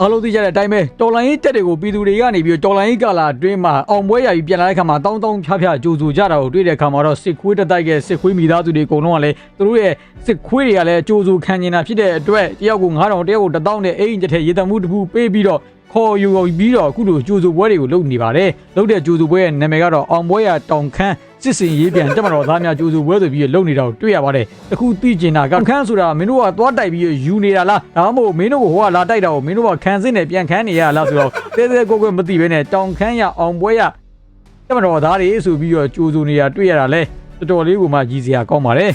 အားလုံးသိကြတဲ့အတိုင်းပဲတော်လိုင်းရေးတက်တွေကိုပြည်သူတွေကနေပြီးတော့တော်လိုင်းရေးကာလာအတွင်းမှာအောင်ပွဲရပြီးပြန်လာတဲ့ခါမှာတောင်းတောင်းဖြားဖြားကြိုဆိုကြတာကိုတွေ့တဲ့အခါမှာတော့စစ်ခွေးတက်တိုက်ကစစ်ခွေးမိသားစုတွေအကုန်လုံးကလည်းသူတို့ရဲ့စစ်ခွေးတွေကလည်းကြိုဆိုခံနေတာဖြစ်တဲ့အတွက်တယောက်ကို9000တယောက်ကို1000နဲ့အိမ်တစ်ထည်ရေတံမှုတစ်ခုပေးပြီးတော့ ခေါ်ယူပြီးတော့အခုလိုကြိုဆိုပွဲတွေကိုလုပ်နေပါတယ်လုပ်တဲ့ကြိုဆိုပွဲရဲ့နာမည်ကတော့အောင်ပွဲရတောင်ခမ်းစစ်စင်ရေးပြန်တက်မတော်သားများကြိုဆိုပွဲဆိုပြီးလုပ်နေတာကိုတွေ့ရပါတယ်တခုသိကျင်တာကခမ်းဆိုတာမင်းတို့ကသွားတိုက်ပြီးယူနေတာလားဒါမှမဟုတ်မင်းတို့ကဟိုကလာတိုက်တာကိုမင်းတို့ကခံစစ်နဲ့ပြန်ခမ်းနေရလားဆိုတော့တဲတဲကိုကိုမသိဘဲနဲ့တောင်ခမ်းရအောင်ပွဲရတက်မတော်သားတွေဆိုပြီးတော့ကြိုဆိုနေတာတွေ့ရတာလဲတော်တော်လေးကိုမှကြီးစရာကောင်းပါတယ်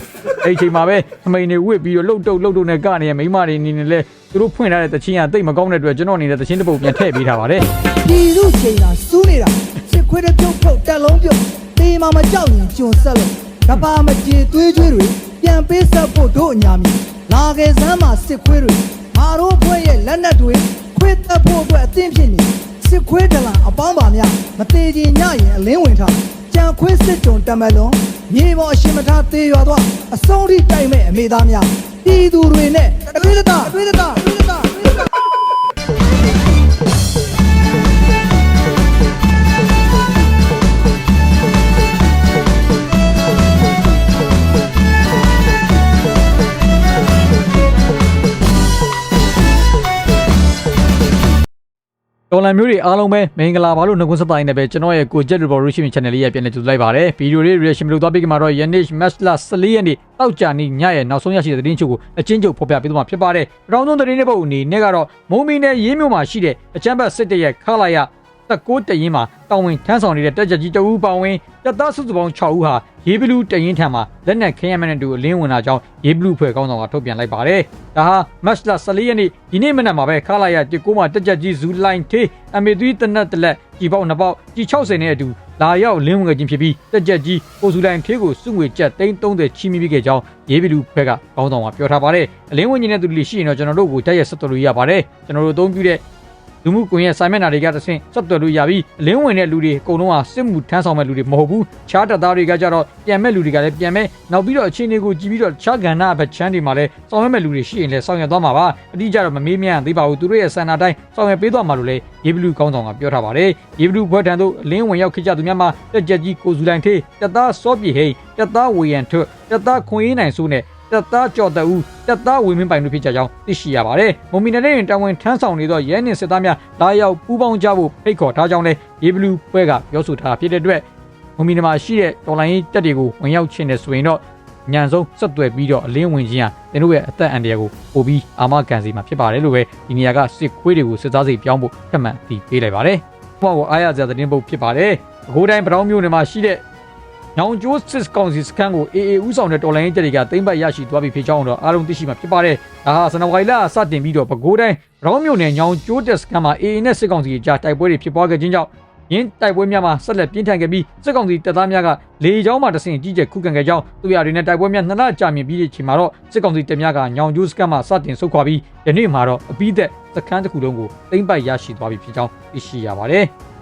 အဲ့ဒီချိန်မှာပဲအမိန်တွေဝစ်ပြီးတော့လှုပ်တုပ်လှုပ်တုပ်နဲ့ကနေရမိမတွေအနေနဲ့လဲ သူတို့ဖွင့်ထားတဲ့တချင်းကတိတ်မကောင်းတဲ့အတွက်ကျွန်တော်အနေနဲ့တချင်းတစ်ပုတ်ပြန်ထည့်ပေးထားပါတယ်ပြည်သူချိန်တာစူးနေတာစစ်ခွေးတဲ့ပြုတ်ဖုတ်တက်လုံးပြုတ်တေးမမကြောက်ရင်ကျွန်ဆက်လို့ကပါမကြေသွေးကြွေးတွေပြန်ပေးဆက်ဖို့တို့အညာမီလာခဲ့စမ်းမှာစစ်ခွေးတွေငါတို့ဘွဲ့ရဲ့လက်နက်တွေခွေးတက်ဖို့အတွက်အသင့်ဖြစ်နေစစ်ခွေးတလန်အပေါင်းပါများမသေးချင်ညရင်အလင်းဝင်ထားကြံခွေးစစ်တုံတမလွန်မြေပေါ်အရှင်မထားသေးရွာတော့အဆုံးထိတိုက်မဲ့အမေသားများ ပြည်သူတွေနဲ့အတွေ့အတာအတွေ့အတာ မျိုးတွေအားလုံးပဲမင်္ဂလာပါလို့နှုတ်ခွန်းဆက်တိုင်းနဲ့ပဲကျွန်တော်ရဲ့ကို Jet Revolution Channel လေးရပြန်လည်ကြိုဆိုလိုက်ပါတယ်ဗီဒီယိုလေး reaction လုပ်သွားပြီးကမှတော့ Yanish Matchla 14ရက်နေ့တောက်ကြနေ့ညရဲ့နောက်ဆုံးရရှိတဲ့သတင်းချုပ်ကိုအချင်းချုပ်ဖော်ပြပေးသွားမှာဖြစ်ပါတယ်ပထမဆုံးသတင်းတွေပုတ်အနေနဲ့ကတော့မုံမီနဲ့ရင်းမြို့မှာရှိတဲ့အချမ်းဘတ်စစ်တရဲ့ခလာရ 16တရင်မှာတောင်ဝင်ထမ်းဆောင်နေတဲ့တက်ကြကြီးတအူးပောင်ဝင်တပ်သားစုစုပေါင်း6ဦးဟာရေးဘလူးတရင်ထံမှာလက်နက်ခင်းရမနဲ့တူအလင်းဝင်လာကြောင်းရေးဘလူးဖွဲ့ကောင်းဆောင်ကထုတ်ပြန်လိုက်ပါတယ်။ဒါဟာမတ်လ14ရက်နေ့ဒီနေ့မနက်မှာပဲခလာရ19မှာတက်ကြကြီးဇူလိုင်းထေးအမေသွီးတနက်တလက်ကြီးပေါက်နှစ်ပေါက်ကြီး60နဲ့အတူလာရောက်လင်းဝင်ခြင်းဖြစ်ပြီးတက်ကြကြီးကိုဇူလိုင်းထေးကိုစုငွေကျပ်330ချီးမြှင့်ပေးခဲ့ကြောင်းရေးဘလူးဖွဲ့ကကောင်းဆောင်ကပြောထားပါတယ်။အလင်းဝင်ခြင်းတဲ့သူတွေရှိရင်တော့ကျွန်တော်တို့ကိုတက်ရဆက်သွယ်လို့ရပါတယ်။ကျွန်တော်တို့အသုံးပြုတဲ့ လူမှုကွန်ရက်စာမျက်နှာတွေကတဆင့်ဆက်သွယ်လို့ရပြီးအလင်းဝင်တဲ့လူတွေအကုန်လုံးဟာစစ်မှုထမ်းဆောင်မဲ့လူတွေမဟုတ်ဘူးခြားတပ်သားတွေကကြတော့ပြန်မဲ့လူတွေကလည်းပြန်မဲ့နောက်ပြီးတော့အခြေအနေကိုကြည့်ပြီးတော့ခြားကဏ္ဍအဘက်ချမ်းတွေမှာလည်းဆောင်ရွက်မဲ့လူတွေရှိရင်လည်းဆောင်ရွက်သွားမှာပါအတိအကျတော့မမေးမြန်းသေးပါဘူးသူတို့ရဲ့စံနာတိုင်းဆောင်ရွက်ပေးသွားမှာလို့လည်းရေဘလူးကောင်းဆောင်ကပြောထားပါတယ်ရေဘလူးဘွဲထံသို့အလင်းဝင်ရောက်ခဲ့ကြသူများမှာတက်ကြက်ကြီးကိုဇူလိုင်ထေးတပ်သားစောပြေဟိန်တပ်သားဝေယံထွတ်တပ်သားခွန်ရေးနိုင်စိုးနဲ့ တပ်သားကြော်တအူတပ်သားဝေမင်းပိုင်တို့ဖြစ်ကြကြောင်းသိရှိရပါတယ်။မွန်မီနယ်နဲ့တာဝန်ထမ်းဆောင်နေသောရဲနှင့်စစ်သားများလာရောက်ပူးပေါင်းကြဖို့ဖိတ်ခေါ်ထားကြောင်းလည်းရေဘလူးပွဲကပြောဆိုထားဖြစ်တဲ့အတွက်မွန်မီနယ်မှာရှိတဲ့တော်လိုင်းရေးတပ်တွေကိုဝင်ရောက်ခြင်းနဲ့ဆိုရင်တော့ညံဆုံးဆက်သွယ်ပြီးတော့အလင်းဝင်ခြင်းဟာတင်တို့ရဲ့အသက်အန္တရာယ်ကိုပိုပြီးအာမခံစေမှာဖြစ်ပါတယ်လို့ပဲဒီနေရာကစစ်ခွေးတွေကိုစစ်သားစိတ်ပြောင်းဖို့ထပ်မံအတည်ပေးလိုက်ပါတယ်။ဘုရားကိုအားရစရာသတင်းပုတ်ဖြစ်ပါတယ်။အကိုးတိုင်းပထောင်မျိုးနယ်မှာရှိတဲ့ ညောင်ကျိုးစစ်ကောင်စီစခန်းကို AA ဥဆောင်တဲ့တော်လိုင်းရေးတပ်တွေကသိမ်းပိုက်ရရှိသွားပြီဖြစ်ကြောင်းတော့အားလုံးသိရှိမှာဖြစ်ပါတယ်။ဒါဟာစနဝိုင်လာစတင်ပြီးတော့ပဲခူးတိုင်းရောင်းမြို့နယ်ညောင်ကျိုးတက်စခန်းမှာ AA နဲ့စစ်ကောင်စီကြားတိုက်ပွဲတွေဖြစ်ပွားခဲ့ခြင်းကြောင့်ရင်းတိုက်ပွဲများမှာဆက်လက်ပြင်းထန်ခဲ့ပြီးစစ်ကောင်စီတပ်သားများကလေကြောင်းမှတဆင့်ကြီးကျယ်ခုခံခဲ့ကြောင်းသူရတွေနဲ့တိုက်ပွဲများနှစ်လကြာမြင့်ပြီးတဲ့ချိန်မှာတော့စစ်ကောင်စီတပ်များကညောင်ကျိုးစခန်းမှာစတင်ဆုတ်ခွာပြီးယနေ့မှာတော့အပိသက်စခန်းတစ်ခုလုံးကိုသိမ်းပိုက်ရရှိသွားပြီဖြစ်ကြောင်းသိရှိရပါတယ်။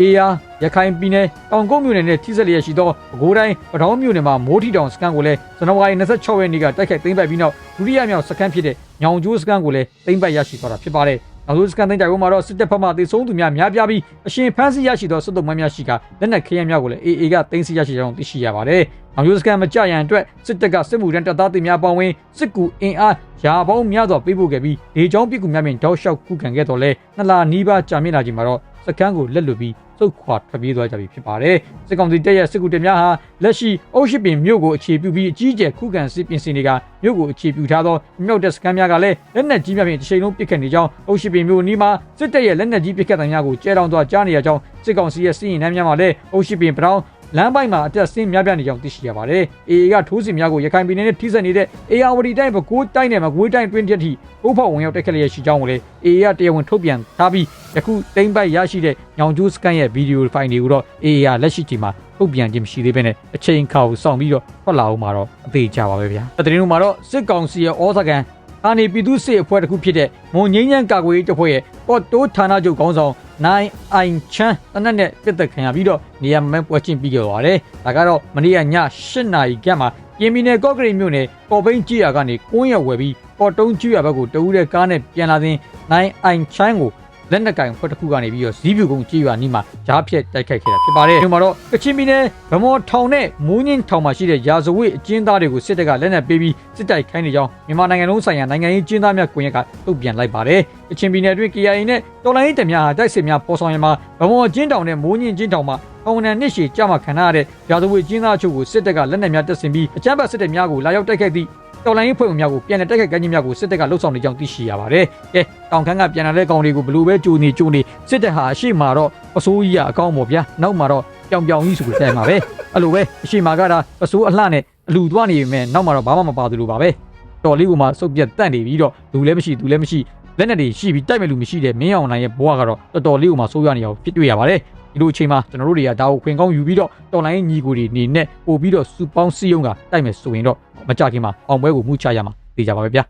အေယာရခိုင်ပြည်နယ်တောင်ကုန်းမြို့နယ်နဲ့ထိစပ်လျက်ရှိသောပဲခူးတိုင်းပထောင်းမြို့နယ်မှာမိုးထီတောင်စခန်းကိုလည်းဇန်နဝါရီ26ရက်နေ့ကတိုက်ခိုက်သိမ်းပိုက်ပြီးနောက်ဒုတိယမြောက်စခန်းဖြစ်တဲ့ညောင်ကျိုးစခန်းကိုလည်းသိမ်းပိုက်ရရှိသွားတာဖြစ်ပါတယ်။နောက်ဆုံးစခန်းသိမ်းတိုက်ပွဲမှာတော့စစ်တပ်ဘက်မှသေဆုံးသူများများပြားပြီးအရှင်ဖမ်းဆီးရရှိသောစစ်တုံးများများရှိကလက်နက်ခဲယမ်းများကိုလည်း AA ကသိမ်းဆည်းရရှိကြောင်းသိရှိရပါတယ်။နောက်ကျိုးစခန်းမကြရန်အတွက်စစ်တပ်ကစစ်မှုထမ်းတပ်သားတွေများပေါင်းဝင်စစ်ကူအင်အားရာပေါင်းများစွာပေးပို့ခဲ့ပြီးဒေချောင်းပြည်ကူများပင်တောက်လျှောက်ခုခံခဲ့တော်လဲနှစ်လနီးပါးကြာမြင့်လာချိန်မှာတော့စခန်းကိုလက်လွတ်ပြီး စုတ်ခွာထွက်ပြေးသွားကြပြီဖြစ်ပါတယ်။စစ်ကောင်စီတပ်ရဲ့စစ်ကူတပ်များဟာလက်ရှိအုပ်ရှိပင်မြို့ကိုအခြေပြုပြီးအကြီးအကျယ်ခုခံစစ်ပြင်ဆင်တွေကမြို့ကိုအခြေပြုထားသောမြောက်တပ်စခန်းများကလည်းလက်နက်ကြီးများဖြင့်တစ်ချိန်လုံးပစ်ခတ်နေကြောင်းအုပ်ရှိပင်မြို့နီးမှာစစ်တပ်ရဲ့လက်နက်ကြီးပစ်ခတ်တဲ့များကိုကျဲတောင်သွားကြားနေရကြောင်းစစ်ကောင်စီရဲ့စစ်ရင်နှမ်းများမှာလည်းအုပ်ရှိပင်ပထောင် လမ်းပိုင်းမှာအတက်ဆင်းများပြားနေကြောင်းသိရှိရပါတယ်။ AA ကထိုးစစ်များကိုရခိုင်ပြည်နယ်နဲ့ထိစပ်နေတဲ့ AR တိုင်းပဲကိုးတိုင်းနဲ့မကွေးတိုင်းတွင်းတစ်ထိပိုးဖောက်ဝင်ရောက်တိုက်ခတ်လျက်ရှိကြောင်းကိုလည်း AA ကတရားဝင်ထုတ်ပြန်ထားပြီးယခုတိမ့်ပိုက်ရရှိတဲ့ညောင်ကျိုးစကန်ရဲ့ဗီဒီယိုဖိုင်တွေကိုတော့ AA ကလက်ရှိချိန်မှာထုတ်ပြန်ခြင်းမရှိသေးဘဲနဲ့အချိန်ခါကိုစောင့်ပြီးတော့ထွက်လာအောင်မှာတော့အသေးချပါပဲဗျာ။အသတင်းတို့မှာတော့စစ်ကောင်စီရဲ့ဩဇာကန် ဌာနေပြည်သူ့စစ်အဖွဲ့တစ်ခုဖြစ်တဲ့မွန်ငင်းညံကာကွယ်ရေးတပ်ဖွဲ့ရဲ့ကော့တိုးဌာနချုပ်ခေါင်းဆောင်နိုင်အိုင်ချန်းတနက်နဲ့ပြစ်သက်ခံရပြီးတော့နေရာမန်းပွဲချင်းပြီးခဲ့ပါတယ်။ဒါကတော့မနေ့ကည8နာရီခန့်မှာပြင်မီနယ်ကော့ကရိတ်မြို့နယ်ကော်ပိန်းကြီးရွာကနေကုန်းရွယ်ဝယ်ပြီးကော့တုံးကြီးရွာဘက်ကိုတဦးတဲ့ကားနဲ့ပြန်လာတဲ့နိုင်အိုင်ချန်းကို လက်နက်ကင်ဖွဲ့တစ်ခုကနေပြီးတော့ဇီးပြူကုန်းကြီးရွာနီးမှာဂျားဖြက်တိုက်ခိုက်ခဲ့တာဖြစ်ပါတယ်။ဒီမှာတော့ကချင်ပြည်နယ်ဗမော်ထောင်နဲ့မိုးညင်းထောင်မှာရှိတဲ့ရာဇဝတ်အကျဉ်းသားတွေကိုစစ်တပ်ကလက်နက်ပေးပြီးစစ်တိုက်ခိုင်းနေကြောင်းမြန်မာနိုင်ငံလုံးဆိုင်ရာနိုင်ငံရေးကျင်းသားများကွန်ရက်ကတုံ့ပြန်လိုက်ပါတယ်။ကချင်ပြည်နယ်အတွင်း KIA နဲ့တော်လိုင်းရေးတပ်များဟာတိုက်စစ်များပေါ်ဆောင်ရမှာဗမော်ကျင်းတောင်နဲ့မိုးညင်းကျင်းတောင်မှာထောင်ဝန်နှစ်ရှည်ကြာမှခံရတဲ့ရာဇဝတ်ကျင်းသားအချို့ကိုစစ်တပ်ကလက်နက်များတပ်ဆင်ပြီးအကြမ်းဖက်စစ်တပ်များကိုလာရောက်တိုက်ခိုက်သည့် တော်လိုင်းရေးဖွဲ့ဝင်များကိုပြန်လည်တိုက်ခိုက်ကမ်းခြင်းများကိုစစ်တပ်ကလှုပ်ဆောင်နေကြောင်းသိရှိရပါတယ်။ကဲတောင်ခမ်းကပြန်လာတဲ့ကောင်တွေကိုဘလို့ပဲကြိုနေကြိုနေစစ်တပ်ဟာအရှိမာတော့အစိုးကြီးကအကောင်းပေါ့ဗျာ။နောက်မှာတော့ပြောင်ပြောင်ကြီးဆိုပြီးတိုင်မှာပဲ။အဲ့လိုပဲအရှိမာကဒါအစိုးအလှနဲ့အလူသွားနေပေမဲ့နောက်မှာတော့ဘာမှမပါသလိုပါပဲ။တော်လေးကမှစုပ်ပြတ်တန့်နေပြီးတော့လူလည်းမရှိသူလည်းမရှိလက်နက်တွေရှိပြီးတိုက်မဲ့လူမရှိတဲ့မင်းအောင်နိုင်ရဲ့ဘဝကတော့တော်တော်လေးကမှဆိုးရနေအောင်ဖြစ်တွေ့ရပါတယ်။ ဒီလိုအချိန်မှာကျွန်တော်တို့တွေကဒါကိုခွင်ကောင်းယူပြီးတော့တော်လိုင်းညီကိုတွေနေနဲ့ပို့ပြီးတော့စူပေါင်းစီယုံကတိုက်မယ်ဆိုရင်တော့မကြခင်မှာအောင်ပွဲကိုမှုချရမှာသိကြပါပဲဗျာ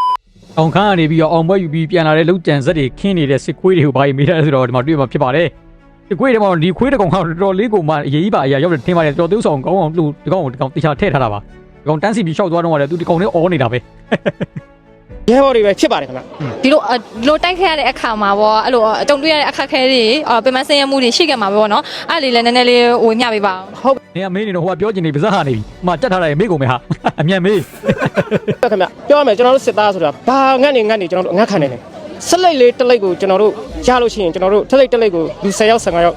။အောင်ခန်းကနေပြီးတော့အောင်ပွဲယူပြီးပြန်လာတဲ့လုံကြံဇက်တွေခင်းနေတဲ့စစ်ခွေးတွေကိုဘာကြီးမေးတယ်ဆိုတော့ဒီမှာတွေ့မှာဖြစ်ပါတယ်။ဒီခွေးတွေမှာဒီခွေးတစ်ကောင်ကတော်တော်လေးကိုမှအရေးကြီးပါအရာရောက်တယ်ထင်ပါတယ်တော်သေးဆောင်ကောင်းအောင်လူဒီကောင်ကိုဒီကောင်တခြားထည့်ထားတာပါ။ဒီကောင်တန်းစီပြီးရှောက်သွားတော့ရတယ်သူဒီကောင်လေးအော်နေတာပဲ ရဲဘော်တွေပဲဖြစ်ပါတယ်ခင်ဗျဒီလိုအဒီလိုတိုက်ခဲရတဲ့အခါမှာပေါ့အဲ့လိုအကြုံတွေ့ရတဲ့အခက်အခဲတွေအော်ပင်မဆင်းရဲမှုတွေရှိခဲ့မှာပဲပေါ့နော်အဲ့ဒါလေးလည်းနည်းနည်းလေးဟိုညှပေးပါအောင်။နေကမေးနေတော့ဟိုကပြောချင်နေပါစဟာနေပြီ။ဟိုမှာတက်ထားတယ်မေးကုန်မယ်ဟာ။အမြန်မေးခင်ဗျပြောရမယ်ကျွန်တော်တို့စစ်သားဆိုတာဘာငတ်နေငတ်နေကျွန်တော်တို့အငတ်ခံနေတယ်ဆက်လိုက်လေးတစ်လိုက်ကိုကျွန်တော်တို့ရလို့ရှိရင်ကျွန်တော်တို့တစ်လိုက်တစ်လိုက်ကိုလူ10ယောက်15ယောက်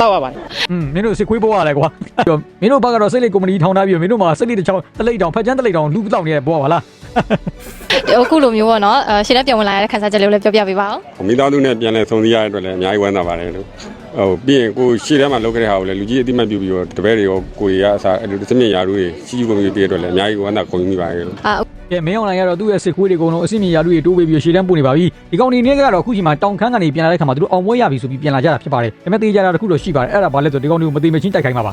တောက်ရပါတယ်။อืมမင်းတို့စစ်ခွေးပေါ်ရလဲကွာ။ပြီးတော့မင်းတို့ဘက်ကတော့စိတ်လေးကုမ္ပဏီထောင်ထားပြီးတော့မင်းတို့မှာစိတ်လေးတစ်ချောင်းတစ်လိတ်တောင်ဖက်ချမ်းတစ်လိတ်တောင်လူတောင်နေတဲ့ဘောပါလားအခုလိုမျိုးပေါ့နော်အဲရှင်းလက်ပြောင်းဝင်လာတဲ့ခန်းစားချက်လေးကိုလည်းပြောပြပေးပါအောင်မိသားစုနဲ့ပြန်လဲဆုံစည်းရတဲ့အတွက်လည်းအများကြီးဝမ်းသာပါတယ်လို့ ဟိုပြီးရင်ကိုရှေ့ထဲမှာလုပ်ခဲ့တဲ့ဟာကိုလည်းလူကြီးအတိမတ်ပြုပြီးတော့တပည့်တွေရောကိုရီးယားအစားအဲ့လိုစမြင့်ရာလူတွေစီးစီးပုံပြီးပြည့်အတွက်လည်းအများကြီးဝမ်းသာကုန်မိပါတယ်လို့အာ။ကဲမင်းအောင်လိုင်ကတော့သူ့ရဲ့စစ်ခွေးတွေအကုန်လုံးအစိမ့်မြရာလူတွေတိုးပေးပြီးရှေ့တန်းပို့နေပါပြီ။ဒီကောင်နေနေကတော့အခုချိန်မှာတောင်ခမ်းကနေပြန်လာတဲ့ခါမှာသူတို့အောင်ပွဲရပြီဆိုပြီးပြန်လာကြတာဖြစ်ပါတယ်။ဒါပေမဲ့တေးကြတာတစ်ခုတော့ရှိပါတယ်။အဲ့ဒါဘာလဲဆိုတော့ဒီကောင်တွေကိုမသိမချင်းတိုက်ခိုင်းမှာပါ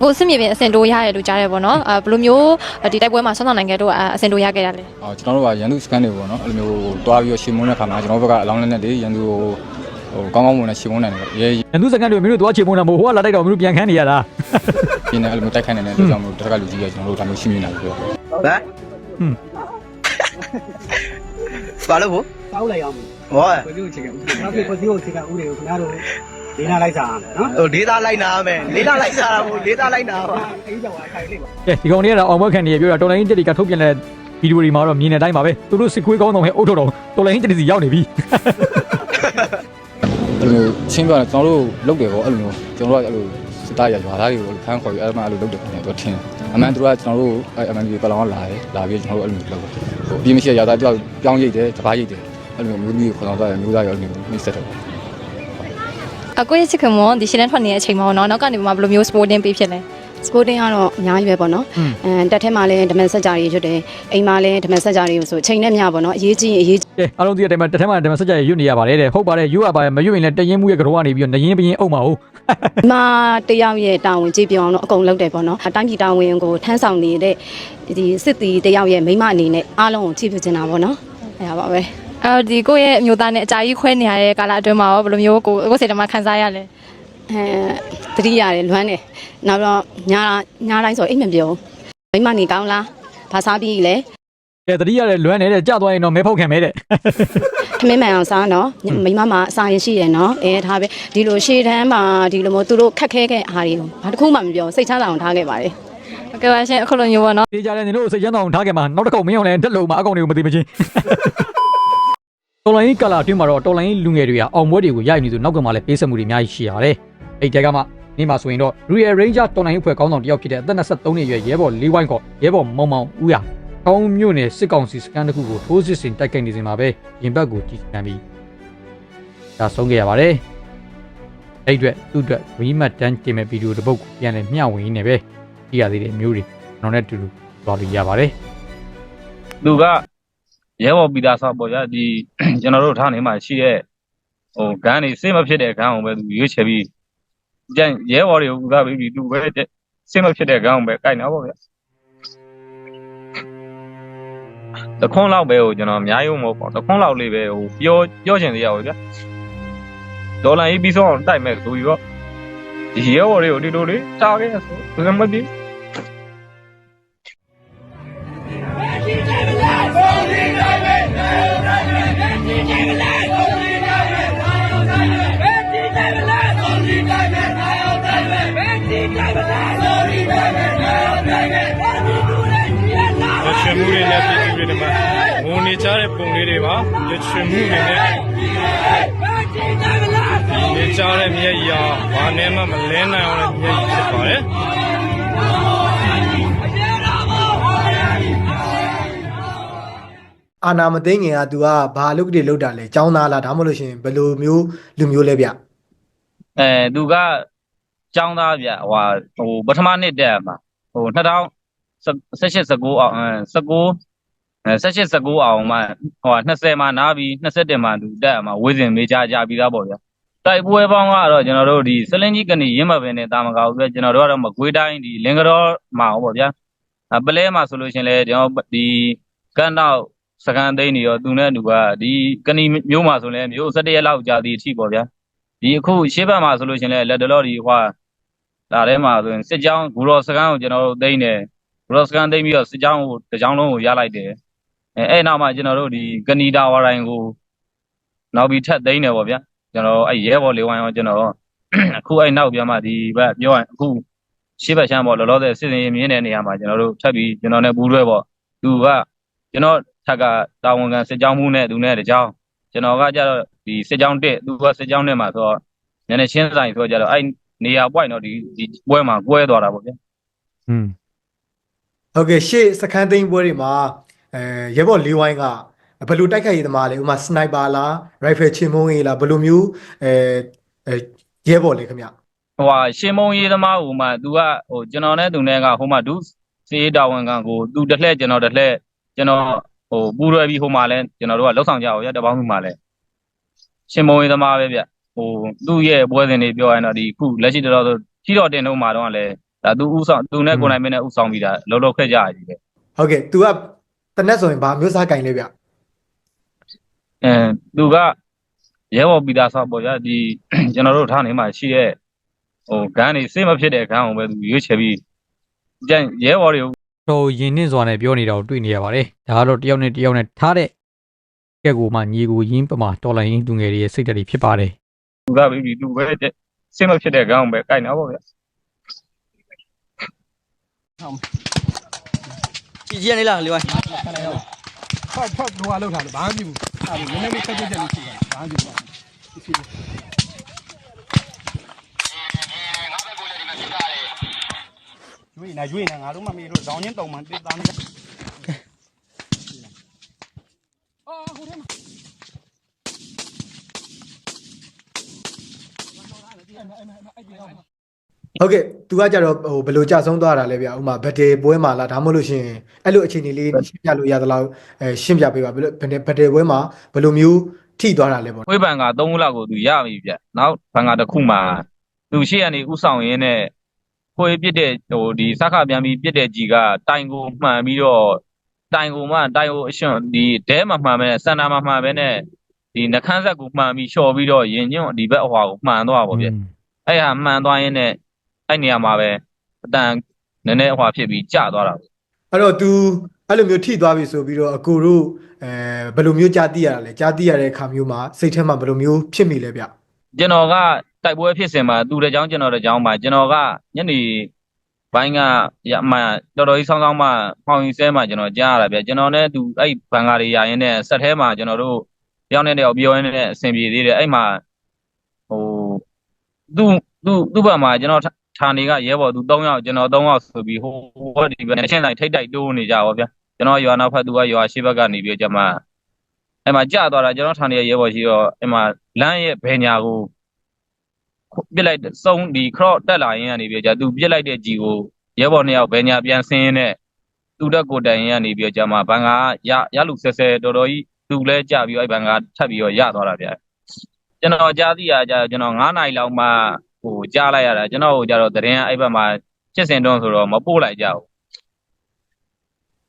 ဟိုစစ်မြေပြင်အစင်တိုးရတယ်လို့ကြားတယ်ပေါ့နော်အဲဘယ်လိုမျိုးဒီတိုက်ပွဲမှာဆောင်းဆောင်နိုင်ငံတို့အစင်တိုးရခဲ့တာလဲအော်ကျွန်တော်တို့ကရန်သူစကန်တွေပေါ့နော်အဲ့လိုမျိုးတွားပြီးတော့ရှင်းမုန်းတဲ့ခါမှာကျွန်တော်တို့ဘက်ကအလောင်းလက်နဲ့လေရန်သူကို ဟိုကောင်းကောင်းမွန်နဲ့ရှင်းမုန်းနိုင်တယ်ရဲ။ရန်သူစကန်တွေမင်းတို့သွားချေမုန်းတာမဟုတ်ဟိုကလာတိုက်တော့မင်းတို့ပြန်ခန်းနေရတာပြင်းနေအဲ့လိုမျိုးတိုက်ခိုက်နေတဲ့အတွက်ကြောင့်မို့တစ်ခါလူကြီးကကျွန်တော်တို့ဒါမျိုးရှင်းပြနေတာပြောဟမ်ဘာလို့ဘို့တောက်လိုက်အောင်ဟောကိုကြီးကိုချိန်ကဥပဒေနောက်ပြီးကိုကြီးကိုချိန်ကဥပဒေကိုခင်ဗျားတို့လေးနာလိုက်စားရမယ်နော်ဟိုဒေတာလိုက်နာရမယ်ဒေတာလိုက်စားတာဘို့ဒေတာလိုက်နာပါအေးကြောင်အခိုင်လေးပါ။ကဲဒီကောင်တွေကတော့အောင်ပွဲခံနေရပြောတာတော်လိုင်းတက်တွေကထုတ်ပြန်တဲ့ဗီဒီယိုတွေမှာတော့မြင်တဲ့အတိုင်းပါပဲ။သူတို့စစ်ခွေးကောင်းတော့ဟဲ့အုတ်တော်တော်တော်လိုင်းတက်တွေစီရောက်နေပြီ အဲ့လိုမျိုးရှင်းပြတယ်ကျွန်တော်တို့လုပ်တယ်ပေါ့အဲ့လိုမျိုးကျွန်တော်တို့ကအဲ့လိုစစ်သားရရွာသားတွေကိုဖမ်းခေါ်ပြီးအဲ့လိုမှအဲ့လိုလုပ်တယ်ခင်ဗျာတော့ထင်အမှန်သူတို့ကကျွန်တော်တို့အဲ့ MND ပလောင်ကလာတယ်လာပြီးကျွန်တော်တို့အဲ့လိုမျိုးလုပ်တယ်ဟိုအပြင်းမရှိရရွာသားတယောက်ပြောင်းရိတ်တယ်တပားရိတ်တယ်အဲ့လိုမျိုးမျိုးမျိုးခေါ်တော့တယ်မျိုးသားရောအဲ့လိုမျိုးမိတ်ဆက်တယ်အကိုရဲ့ချစ်ခင်မွန်ဒီရှင်းလက်ထွက်နေတဲ့အချိန်မှာပေါ့နော်နောက်ကနေမှဘယ်လိုမျိုး sporting ပေးဖြစ်လဲ စပိုတင်းကတော့အများကြီးပဲပေါ့နော်အဲတက်ထဲမှာလည်းဓမ္မစက်ကြတွေရွတ်တယ်အိမ်မှာလည်းဓမ္မစက်ကြတွေဆိုအချိန်နဲ့မျှပေါ့နော်အရေးကြီးရင်အရေးကြီး။ကဲအားလုံးသိတဲ့အတိုင်းမှာတစ်ထက်မှတစ်ထက်မှစက်ကြရရွတ်နေရပါတယ်တဲ့။ဟုတ်ပါတယ်ရွတ်ရပါတယ်မရွတ်ရင်လည်းတရင်မှုရဲ့ကြောကနေပြီးတော့နရင်ပရင်အုပ်မှာဟုတ်ဒီမှာတယောက်ရဲ့တာဝန်ကြည့်ပြအောင်တော့အကုန်လုပ်တယ်ပေါ့နော်အတိုင်းပြည်တာဝန်ကိုထမ်းဆောင်နေတဲ့ဒီစစ်တီတယောက်ရဲ့မိမအနေနဲ့အားလုံးကိုကြည့်ပြချင်တာပေါ့နော်အဲဒါပါပဲအဲဒီကိုရဲ့အမျိုးသားနဲ့အကြာကြီးခွဲနေရတဲ့ကာလအတွင်းမှာရောဘယ်လိုမျိုးကိုကိုစိတ်ထဲမှာခံစားရလဲ အဲတတိရတယ်လွမ်းတယ်နောက်တော့ညာညာတိုင်းဆိုအိမ်မပြောမိမနေကောင်းလားဘာစားပြီးလဲ။ကဲတတိရတဲ့လွမ်းနေတဲ့ကြာသွားရင်တော့မဲဖောက်ခံမဲတဲ့ထမင်းမှန်အောင်စားနော်မိမမှာအစာရင်ရှိရနော်အဲဒါပဲဒီလိုရှေ့တန်းမှာဒီလိုမျိုးသူတို့ခက်ခဲခဲ့အားတွေကိုဘာတစ်ခုမှမပြောစိတ်ချမ်းသာအောင်ထားခဲ့ပါတယ်ဟုတ်ကဲ့ပါရှင်အခုလိုမျိုးပေါ့နော်။တေးကြတဲ့နေလို့စိတ်ချမ်းသာအောင်ထားခဲ့မှာနောက်တစ်ခေါက်မင်းအောင်လည်းတက်လို့မှာအကောင်တွေကိုမသိမချင်း။တော်လိုင်းကာလာအတွင်းမှာတော့တော်လိုင်းလူငယ်တွေကအောင်ပွဲတွေကိုရိုက်နေသူနောက်ကမှလည်းပေးဆက်မှုတွေအများကြီးရှိရတယ်။ အဲ့တဲကမှနေ့မှာဆိုရင်တော့ Real Ranger တော်လိုင်းအဖွဲ့ကောင်းဆောင်တယောက်ဖြစ်တဲ့အသက်23နှစ်အရွယ်ရဲဘော်လေးဝိုင်းကရဲဘော်မောင်မောင်ဦးရကောင်းမြို့နယ်စစ်ကောင်စီစကန်တစ်ခုကိုထိုးစစ်ဆင်တိုက်ခိုက်နေစဉ်မှာပဲရင်ဘတ်ကိုကြည်စံပြီးဒါဆုံးခဲ့ရပါတယ်။အဲ့အတွက်သူ့အတွက် remat တန်းတင်မဲ့ဗီဒီယိုတစ်ပုဒ်ကိုပြန်လည်မျှဝေရင်းနေပဲကြည့်ရသေးတဲ့မျိုးတွေကျွန်တော်နဲ့အတူတူသွားလို့ရပါတယ်သူကရဲဘော်ပီတာဆောက်ပေါ့ဗျာဒီကျွန်တော်တို့ထားနေမှာရှိတဲ့ဟိုဂန်းနေစိတ်မဖြစ်တဲ့ဂန်းအောင်ပဲသူရွေးချယ်ပြီး ကြံရဲဘော်တွေကိုဥစားပြီးပြီးသူပဲစိတ်မဖြစ်တဲ့ဂန်းအောင်ပဲကြိုက်နေပါဗျာတခွန်းလောက်ပဲဟိုကျွန်တော်အများကြီးမဟုတ်ပါဘူးတခွန်းလောက်လေးပဲဟိုပြောပြောချင်သေးရပါဗျာဒေါ်လာရေးပြီးဆုံးအောင်တိုက်မဲ့ဆိုပြီးတော့ဒီရဲဘော်တွေကိုဒီလိုလေးတားခဲ့ဆိုဘယ်မှမသိရ နဲ့ပြည်သူတွေမှာငုံနေကြတဲ့ပုံလေးတွေပါရချင်မှုတွေနဲ့နေကြတဲ့မျက်ရည်ဘာနဲ့မှမလဲနိုင်အောင်လည်းမျက်ရည်ဖြစ်ပါတယ် အာနာမသိငင်က तू ကဘာလုပ်ကြည့်လောက်တာလဲចောင်းသားလားဒါမှမဟုတ်လို့ရှရင်ဘယ်လိုမျိုးလူမျိုးလဲဗျ အဲသူကចောင်းသားဗျဟိုဟာဟိုပထမနှစ်တက်မှာဟို2018 19အောင်အဲ19အဲ 18 19အောင်မှဟိုဟာ20မှာနားပြီး21မှာသူတက်မှာဝေးစဉ်မေးကြကြပြီးသားပေါ့ဗျာတိုက်ပွဲပေါင်းကတော့ကျွန်တော်တို့ဒီစလင်းကြီးကနေရင်းမပင်နဲ့တာမကောက်ဘူးဗျကျွန်တော်တို့ကတော့မကွေးတိုင်းဒီလင်္ကာတော့မှာပေါ့ဗျာအပလဲမှာဆိုလို့ရှရင်လေကျွန်တော်ဒီကန်တော့စကန်သိန်းနေရောသူနဲ့သူကဒီကဏီမျိုးမှာဆိုလဲမျိုး17ရက်လောက်ကြာသည်အထိပေါ့ဗျာဒီအခုရှေ့ဘက်မှာဆိုလို့ရှရင်လည်းလက်တလောဒီဟွာဒါထဲမှာဆိုရင်စစ်ကြောင်းဂူရောစကန်ကိုကျွန်တော်တို့သိမ်းတယ်ဂူရောစကန်သိမ်းပြီးတော့စစ်ကြောင်းကိုတစ်ကြောင်းလုံးကိုရလိုက်တယ် အဲအဲ့နောက်မှာကျွန်တော်တို့ဒီကနီတာဝရိုင်ကိုနောက်ပြီးထပ်သိမ်းတယ်ပေါ့ဗျာကျွန်တော်အဲ့ရဲဘော်လေးဝိုင်းရောကျွန်တော်အခုအဲ့နောက်ပြန်မှဒီဘက်ပြောရင်အခုရှေ့ဘက်ချမ်းပေါ့လောလောဆယ်စစ်စင်ရေးမြင်းတဲ့နေရာမှာကျွန်တော်တို့ထပ်ပြီးကျွန်တော်နဲ့ပူးတွဲပေါ့သူကကျွန်တော်ထက်ကတာဝန်ခံစစ်ကြောင်းမှုနဲ့သူနဲ့တကြောင်းကျွန်တော်ကကြတော့ဒီစစ်ကြောင်းတက်သူကစစ်ကြောင်းတက်မှာဆိုတော့ညနေချင်းဆိုင်ဆိုတော့ကြတော့အဲ့နေရာပွိုင်တော့ဒီဒီပွဲမှာကွဲသွားတာပေါ့ဗျာอืมဟုတ်ကဲ့ရှေ့စခန်းသိမ်းပွဲတွေမှာ အဲရဲဘော်လေးဝိုင်းကဘယ်လိုတိုက်ခိုက်ရေးသမားလဲဥပမာစနိုက်ပါလားရိုက်ဖယ်ချင်မုံရေးလားဘယ်လိုမျိုးအဲအဲရဲဘော်လဲခင်ဗျဟိုဟာရှင်မုံရေးသမားဟိုမှာသူကဟိုကျွန်တော်နဲ့သူနဲ့ကဟိုမှာဒုစေးတာဝန်ခံကိုသူတစ်လှည့်ကျွန်တော်တစ်လှည့်ကျွန်တော်ဟိုပူရွယ်ပြီးဟိုမှာလဲကျွန်တော်တို့ကလောက်ဆောင်ကြအောင်ရတပေါင်းစုမှာလဲရှင်မုံရေးသမားပဲဗျဟိုသူ့ရဲ့ပွဲစဉ်တွေပြောရရင်တော့ဒီခုလက်ရှိတော်တော်ကြီးတော်တင်တော့မှာတော့လဲဒါသူဥဆောင်သူနဲ့ကိုယ်နိုင်မင်းနဲ့ဥဆောင်ပြီးတာလောလောခဲ့ကြရကြီးပဲဟုတ်ကဲ့ तू က တနက်ဆိုရင်ဘာမျိုးစားကင်လဲဗျအဲသူကရဲဘော်ပီတာဆောက်ပေါ့ဗျာဒီကျွန်တော်တို့ထားနေမှာရှိတဲ့ဟိုဂန်းနေစိတ်မဖြစ်တဲ့ဂန်းကိုပဲသူရွေးချယ်ပြီးကြံရဲဘော်တွေကိုတော့ယဉ်နှင်းစွာနဲ့ပြောနေတာကိုတွေ့နေရပါတယ်ဒါကတော့တယောက်နဲ့တယောက်နဲ့ထားတဲ့ကဲကိုမှညီကိုရင်းပမာတော်လိုင်းရင်းသူငယ်တွေရဲ့စိတ်ဓာတ်တွေဖြစ်ပါတယ်သူကပြီးပြီးသူပဲတဲ့စိတ်မဖြစ်တဲ့ဂန်းကိုပဲကြိုက်နေတာပေါ့ဗျာ ကြည်ကြီးနေလားလေဝိုင်းဖောက်ဖောက်တော့လောက်ထားလို့ဘာမှမဖြစ်ဘူးအဲ့ဒါနည်းနည်းလေးခက်ကြက်ကြက်လေးရှိတာဘာမှမဖြစ်ဘူးရွေးနေရွေးနေငါတို့မမေးလို့ဇောင်းချင်းတုံမှတိသားနေအော်ဟိုထဲမှာ ဟုတ်ကဲ့ तू ကကြတော့ဟိုဘယ်လိုကြဆုံးသွားတာလဲဗျဥပမာဘတ်တေပွဲမှာလားဒါမှမဟုတ်လို့ရှရင်အဲ့လိုအခြေအနေလေးရှင်းပြလို့ရသလားအဲရှင်းပြပေးပါဘယ်လိုဘယ်ဘတ်တေပွဲမှာဘယ်လိုမျိုးထိသွားတာလဲပေါ့ဝိပန်က3ခုလောက်ကိုသူရပြီဗျနောက်ဘန်ကတစ်ခုမှာသူရှေ့ကနေဥဆောင်ရင်းနဲ့ခွေးပြစ်တဲ့ဟိုဒီစခပြန်ပြီးပြစ်တဲ့ကြီးကတိုင်ကိုမှန်ပြီးတော့တိုင်ကိုမှတိုင်ကိုအရှင်ဒီဒဲမှာမှန်ပဲစန္ဒာမှာမှန်ပဲနဲ့ဒီနှခမ်းဆက်ကိုမှန်ပြီးလျှော်ပြီးတော့ရင်ညွန့်ဒီဘက်အဟွာကိုမှန်သွားပါဗျအဲ့ဟာမှန်သွားရင်းနဲ့ အဲ့နေရာမှာပဲအတန်နည်းနည်းအဟွာဖြစ်ပြီးကျသွားတာပေါ့အဲ့တော့ तू အဲ့လိုမျိုးထိသွားပြီဆိုပြီးတော့အကိုတို့အဲဘယ်လိုမျိုးကြားသိရတာလဲကြားသိရတဲ့အခါမျိုးမှာစိတ်ထဲမှာဘယ်လိုမျိုးဖြစ်မိလဲဗျကျွန်တော်ကတိုက်ပွဲဖြစ်စဉ်မှာသူတစ်ကြောင်းကျွန်တော်တစ်ကြောင်းမှာကျွန်တော်ကညနေဘိုင်းကရမှတော်တော်ကြီးဆောင်းဆောင်းမှဖောင်ရင်ဆဲမှကျွန်တော်ကြားရတာဗျကျွန်တော်နဲ့သူအဲ့ဘန်ကာတွေရရင်နဲ့ဆက်ထဲမှာကျွန်တော်တို့တယောက်နဲ့တယောက်ပြောရင်းနဲ့အဆင်ပြေသေးတယ်အဲ့မှာဟိုသူသူသူ့ဘက်မှာကျွန်တော် ဌာနေကရဲဘော်သူ3ယောက်ကျွန်တော်3ယောက်ဆိုပြီးဟိုဟိုဒီဘက်နဲ့အချင်းလိုက်ထိတ်တိုက်တိုးနေကြပါဗျာကျွန်တော်ရွာနောက်ဖက်သူကရွာရှိဘက်ကနေပြီးကျွန်မအဲ့မှာကြာသွားတာကျွန်တော်ဌာနေရဲဘော်ရှိတော့အဲ့မှာလမ်းရဲ့ဘယ်ညာကိုပြစ်လိုက်တဲ့စုံဒီ cross တက်လာရင်ကနေပြီးတော့ကြာသူပြစ်လိုက်တဲ့ကြီးကိုရဲဘော်နှစ်ယောက်ဘယ်ညာပြန်ဆင်းရင်းနဲ့သူတက်ကိုတိုင်ရင်ကနေပြီးတော့ကြာမှာဘန်ကာရရလူဆဲဆဲတော်တော်ကြီးသူလဲကြပြီးတော့အဲ့ဘန်ကာထပ်ပြီးတော့ရသွားတာဗျကျွန်တော်ကြားသိရကြကျွန်တော်9နာရီလောက်မှ ဟိုကြားလိုက်ရတာကျွန်တော်ဟိုကြတော့တရင်အဲ့ဘက်မှာဖြစ်စဉ်တွန်းဆိုတော့မပို့လိုက်ကြဘူး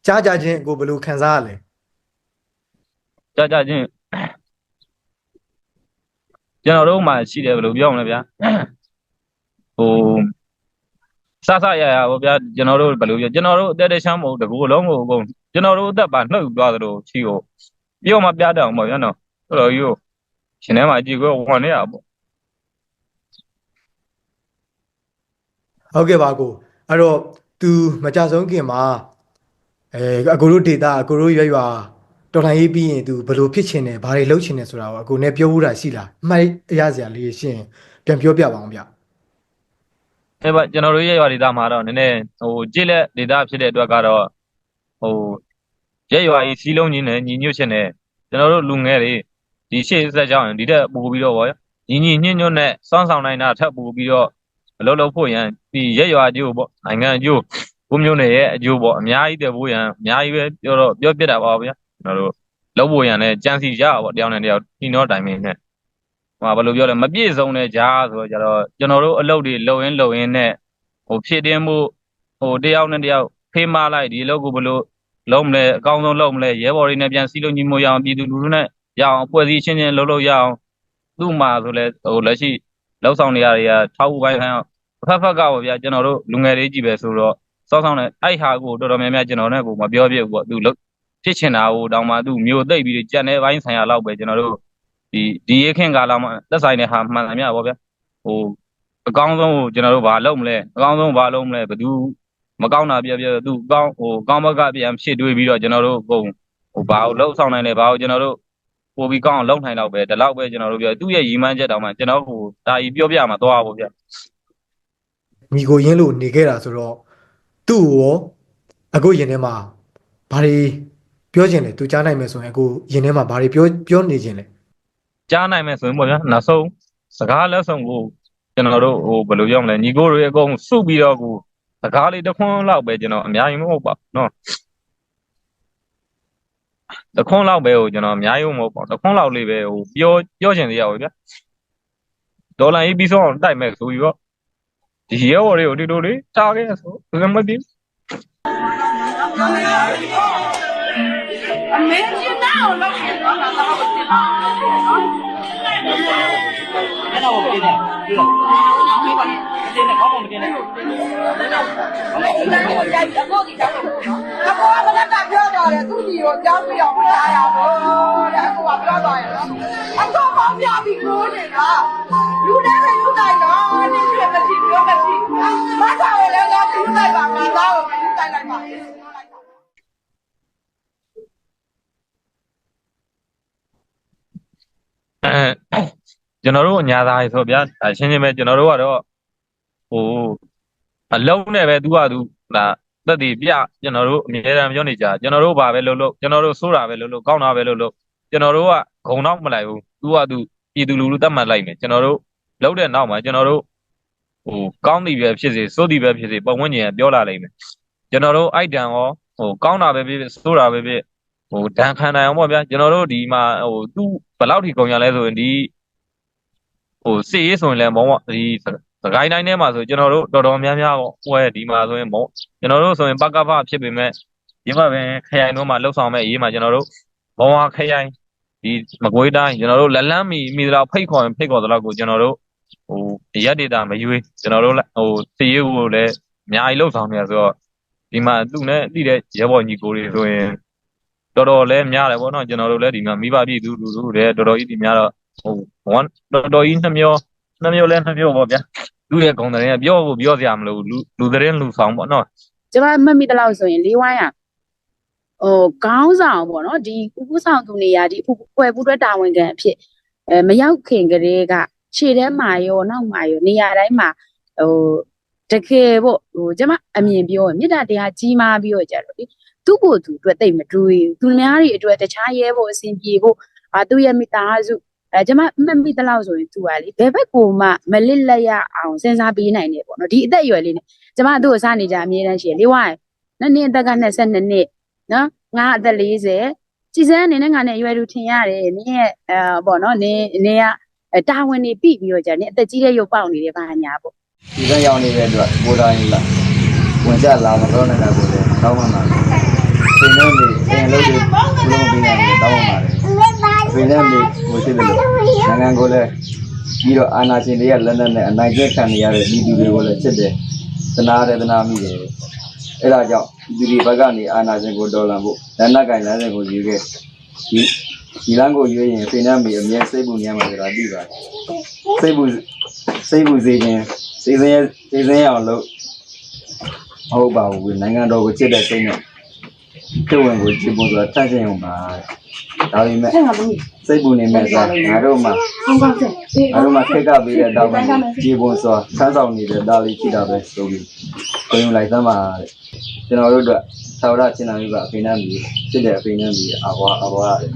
ကြားကြချင်းအကိုဘယ်လိုခံစားရလဲကြာကြာချင်းကျွန်တော်တို့မှရှိတယ်ဘယ်လိုပြောမလဲဗျာဟိုစစရရပေါ့ဗျာကျွန်တော်တို့ဘယ်လိုပြောကျွန်တော်တို့အသက်တချမ်းမဟုတ်တကူလုံးကိုအကုန်ကျွန်တော်တို့အသက်ပါနှုတ်သွားသလိုချီကိုပြောမပြတတ်အောင်ပေါ့ဗျာနော်တော်တော်ကြီးကိုရှင်ထဲမှာကြည့်ကိုဝန်နေရပေါ့ ဟုတ်ကဲ့ပါကိုအဲ့တော့ तू မကြဆုံးခင်မှာအဲအကိုတို့ဒေတာအကိုတို့ရွရွာတော်လှန်ရေးပြီးရင် तू ဘယ်လိုဖြစ်ချင်တယ်ဘာတွေလုပ်ချင်တယ်ဆိုတာကိုအကိုနဲ့ပြောဖို့တာရှိလားအမှတ်အရစရာလေးရှင်းပြန်ပြောပြပါအောင်ဗျအဲ့ပါကျွန်တော်တို့ရဲ့ရွာဒေသမှာတော့နည်းနည်းဟိုကြည့်လက်ဒေသဖြစ်တဲ့အတွက်ကတော့ဟိုရဲ့ရွာကြီးစီးလုံးကြီးနဲ့ညီညွတ်ခြင်းနဲ့ကျွန်တော်တို့လူငယ်တွေဒီရှေ့ဆက်ကြောင်းဒီတက်ပို့ပြီးတော့ဗောညီညီညွတ်ညွတ်နဲ့စောင့်ဆောင်နိုင်တာထပ်ပို့ပြီးတော့ အလုပ်လုပ်ဖို့ရန်ဒီရဲ့ရွာအကျိုးပေါ့နိုင်ငံအကျိုးကိုမျိုးနယ်ရဲ့အကျိုးပေါ့အများကြီးတည်ဖို့ရန်အများကြီးပဲပြောတော့ပြောပြတာပါဗျာကျွန်တော်တို့လုပ်ဖို့ရန်လည်းကြံစီကြပါဗောတယောက်နဲ့တယောက်ဒီတော့တိုင်မင်းနဲ့ဟိုဘာလို့ပြောလဲမပြည့်စုံတဲ့ကြားဆိုတော့ကြတော့ကျွန်တော်တို့အလုပ်တွေလုံရင်းလုံရင်းနဲ့ဟိုဖြည့်တင်းမှုဟိုတယောက်နဲ့တယောက်ဖေးမလိုက်ဒီအလုပ်ကိုဘယ်လိုလုံးမလဲအကောင်းဆုံးလုပ်မလဲရဲဘော်တွေနဲ့ပြန်စီလုံးညီမို့ရအောင်ပြည်သူလူထုနဲ့ရအောင်အဖွဲ့အစည်းချင်းချင်းလှုပ်လှုပ်ရအောင်သူ့မှာဆိုလဲဟိုလက်ရှိ လောက်ဆောင်နေရတွေကထောက်ဥပိုင်းခိုင်းအောင်ဖက်ဖက်ကပေါ့ဗျာကျွန်တော်တို့လူငယ်တွေကြီးပဲဆိုတော့စောစောနဲ့အဲ့ဟာကိုတော်တော်များများကျွန်တော်နဲ့ကိုမပြောပြဘူးပေါ့သူလုပ်ဖြစ်ချင်တာကိုတောင်မှသူမျိုးသိပ်ပြီးကြက်နေပိုင်းဆိုင်ရာလောက်ပဲကျွန်တော်တို့ဒီဒီရခင်ကာလမှာသက်ဆိုင်တဲ့ဟာမှန်တယ်မြတ်ပေါ့ဗျာဟိုအကောင်းဆုံးကိုကျွန်တော်တို့ဘာလုပ်မလဲအကောင်းဆုံးဘာလုပ်မလဲဘယ်သူမကောင်းတာပြပြသူကောင်းဟိုကောင်းဘက်ကပြန်ဖြစ်တွေးပြီးတော့ကျွန်တော်တို့အကုန်ဟိုဘာကိုလှုပ်ဆောင်နိုင်လဲဘာကိုကျွန်တော်တို့ ပိုပြီးကောင်းအောင်လုပ်နိုင်တော့ပဲဒီလောက်ပဲကျွန်တော်တို့ပြောသူ့ရဲ့ရည်မှန်းချက်တောင်မှကျွန်တော်ဟိုတာကြီးပြောပြမှာသွားဖို့ဗျညီကိုရင်းလို့နေခဲ့တာဆိုတော့သူ့ရောအခုရင်ထဲမှာဘာတွေပြောချင်လဲသူကြားနိုင်မယ်ဆိုရင်အခုရင်ထဲမှာဘာတွေပြောပြောနေချင်လဲကြားနိုင်မယ်ဆိုရင်ပေါ့ဗျာနောက်ဆုံးစကားလက်ဆောင်ကိုကျွန်တော်တို့ဟိုဘယ်လိုပြောမလဲညီကိုတွေအကုန်စုပြီးတော့ကိုစကားလေးတစ်ခွန်းလောက်ပဲကျွန်တော်အများကြီးမဟုတ်ပါနော် တစ်ခွန်းလောက်ပဲဟိုကျွန်တော်အများကြီးမဟုတ်ပါဘူးတစ်ခွန်းလောက်လေးပဲဟိုပြောပြောချင်သေးရပါဗျာဒေါ်လာရေးပြီးဆုံးအောင်တိုက်မဲ့ဆိုပြီးတော့ဒီရဲဘော်တွေကိုဒီလိုလေးတားခဲ့ဆိုဘယ်မှမသိဘူးအမေကြီးနားကိုလောက်နေတော့တာတော့မသိပါဘူးနော်အဲ့တော့မပြည့်နဲ့ဒီလိုမပြည့်နဲ့ဘာမှမပြည့်နဲ့ဘာမှမပြည့်နဲ့အကိုဒီတော့အကိုကလည်းပြော တော့တယ်သူကြီးကိုကြောင်းပြီးအောင်မထားရဘူးတဲ့အကိုကပြောတော့ရနော်အကိုမောင်းပြပြီးကိုနေတာလူလည်းမယူနိုင်တော့ဒီလိုမဖြစ်ပြောမဖြစ်မထားရလည်းတော့ယူနိုင်ပါငါသားကိုမယူနိုင်လိုက်ပါဘူးအဲကျွန်တော်တို့အညာသားရေဆိုဗျာဒါရှင်းရှင်းပဲကျွန်တော်တို့ကတော့ဟိုအလုံးနဲ့ပဲသူကသူဒါ သက်တည်ပြကျွန်တော်တို့အမြဲတမ်းပြောနေကြကျွန်တော်တို့ဘာပဲလုပ်လို့ကျွန်တော်တို့စိုးတာပဲလုပ်လို့ကောင်းတာပဲလုပ်လို့ကျွန်တော်တို့ကဂုံတော့မလိုက်ဘူးသူကသူပြည်သူလူထုတတ်မှတ်လိုက်မယ်ကျွန်တော်တို့လုပ်တဲ့နောက်မှာကျွန်တော်တို့ဟိုကောင်းသည်ပဲဖြစ်စေစိုးသည်ပဲဖြစ်စေပတ်ဝန်းကျင်ကပြောလာလိမ့်မယ်ကျွန်တော်တို့အိုက်တန်ရောဟိုကောင်းတာပဲဖြစ်ဖြစ်စိုးတာပဲဖြစ်ဟိုဒဏ်ခံနိုင်အောင်ပေါ့ဗျာကျွန်တော်တို့ဒီမှာဟိုသူဘယ်လောက်ထိကုန်ရလဲဆိုရင်ဒီဟိုစစ်ရေးဆိုရင်လည်းမောပေါ့ဒီ စစကိုင်းတိုင်းထဲမှာဆိုကျွန်တော်တို့တော်တော်များများပေါ့ဟိုဒီမှာဆိုရင်မောကျွန်တော်တို့ဆိုရင်ပကဖဖြစ်ပေမဲ့ဒီမှာပဲခရိုင်တို့မှာလှုပ်ဆောင်မဲ့အရေးမှာကျွန်တော်တို့ဘောဝခရိုင်ဒီမကွေးတိုင်းကျွန်တော်တို့လက်လန်းမီမိသလောက်ဖိတ်ခေါ်ရင်ဖိတ်ခေါ်သလောက်ကိုကျွန်တော်တို့ဟိုရက်ဒေတာမရွေးကျွန်တော်တို့ဟိုစစ်ရေးကိုလည်းအများကြီးလှုပ်ဆောင်နေရဆိုတော့ဒီမှာသူ့နဲ့တိတဲ့ရဲဘော်ညီကိုတွေဆိုရင်တော်တော်လည်းများတယ်ပေါ့နော်ကျွန်တော်တို့လည်းဒီမှာမိဘပြည်သူလူထုတွေတော်တော်ကြီးဒီများတော့ဟိုဝန်တော်တော်ကြီးနှမျိုးနှမျိုးလဲနှမျိုးပေါ့ဗျာ လူရဲ့ဂုံတဲ့ကပြောဖို့ပြောစရာမလိုဘူးလူလူတဲ့လူဆောင်ပေါ့နော်ကျမမှတ်မိတဲ့လောက်ဆိုရင်လေးဝိုင်းอ่ะဟိုခေါင်းဆောင်ပေါ့နော်ဒီဥပဆောင်သူနေရာဒီပွဲပူတွဲတာဝန်ခံအဖြစ်အဲမရောက်ခင်ကလေးကခြေထဲမှာရောနောက်မှာရောနေရာတိုင်းမှာဟိုတကယ်ပေါ့ဟိုကျမအမြင်ပြောရင်မေတ္တာတရားကြီးမားပြီးတော့ကြတော့ဒီသူ့ကိုယ်သူအတွက်တိတ်မတွေးဘူးသူများတွေအတွက်တခြားရဲဖို့အစဉ်ပြေဖို့အာသူ့ရဲ့မိသားစု အဲကျမမှတ်မိတဲ့လောက်ဆိုရင်သူကလေဘယ်ဘက်ကိုမှမလစ်လက်ရအောင်စဉ်းစားပေးနိုင်တယ်ပေါ့နော်ဒီအသက်အရွယ်လေးနဲ့ကျမသူ့ကိုစနေကြအမြဲတမ်းရှိရလေးဝိုင်းနှစ်နှစ်အသက်က22နှစ်နော်ငါအသက်40ကြည်စမ်းအနေနဲ့ငါနဲ့အရွယ်တူထင်ရတယ်နင်းရဲ့အဲပေါ့နော်နင်းနင်းကအဲတာဝန်နေပြီပြီးတော့ကြာနင်းအသက်ကြီးတဲ့ရုပ်ပေါက်နေတယ်ဘာညာပေါ့ဒီကရောက်နေတဲ့အတွက်ကိုယ်တိုင်လာဝင်ကြလာမလို့နေတာကိုလည်းတောင်းပန်ပါတယ်။သင်တို့နေသင်လို့ဒီဘုလုံးပြီးနေတယ်တောင်းပန်ပါတယ် ဖေနဲ့မေကိုချစ်တယ်လို့နိုင်ငံကိုလည်းပြီးတော့အာနာရှင်တွေကလက်နက်နဲ့အနိုင်ကျင့်ခံနေရတဲ့ဒီလူတွေကိုလည်းချစ်တယ်သနာတယ်သနာမိတယ်အဲ့ဒါကြောင့်ဒီဒီဘက်ကနေအာနာရှင်ကိုတော်လန်ဖို့လက်နက်ကင်လမ်းစဉ်ကိုယူခဲ့ဒီဒီလမ်းကိုရွေးရင်ဖေနဲ့မေအမြဲစိတ်ပူနေမှာဆိုတာသိပါတယ်စိတ်ပူစိတ်ပူစေခြင်းစိတ်စင်းရစိတ်စင်းရအောင်လို့မဟုတ်ပါဘူးနိုင်ငံတော်ကိုချစ်တဲ့စိတ်နဲ့ပြု တ်ဝင်ကိုကြည့်ဖို့ဆိုတာတန့်ရှင်းအောင်ပါဒါပေမဲ့စိတ်ပူနေမဲ့စားငါတို့မှငါတို့မှခက်ကပ်ပေးတဲ့တောင်းပန်ကြည့်ဖို့ဆိုတာဆန်းဆောင်နေတဲ့ဒါလေးရှိတာပဲဆိုပြီးကိုရင်လိုက်သမ်းပါတဲ့ကျွန်တော်တို့အတွက်သာဝရကျင်နာမိပါအဖေနဲ့မီဖြစ်တဲ့အဖေနဲ့မီအဘွားအဘွားတဲ့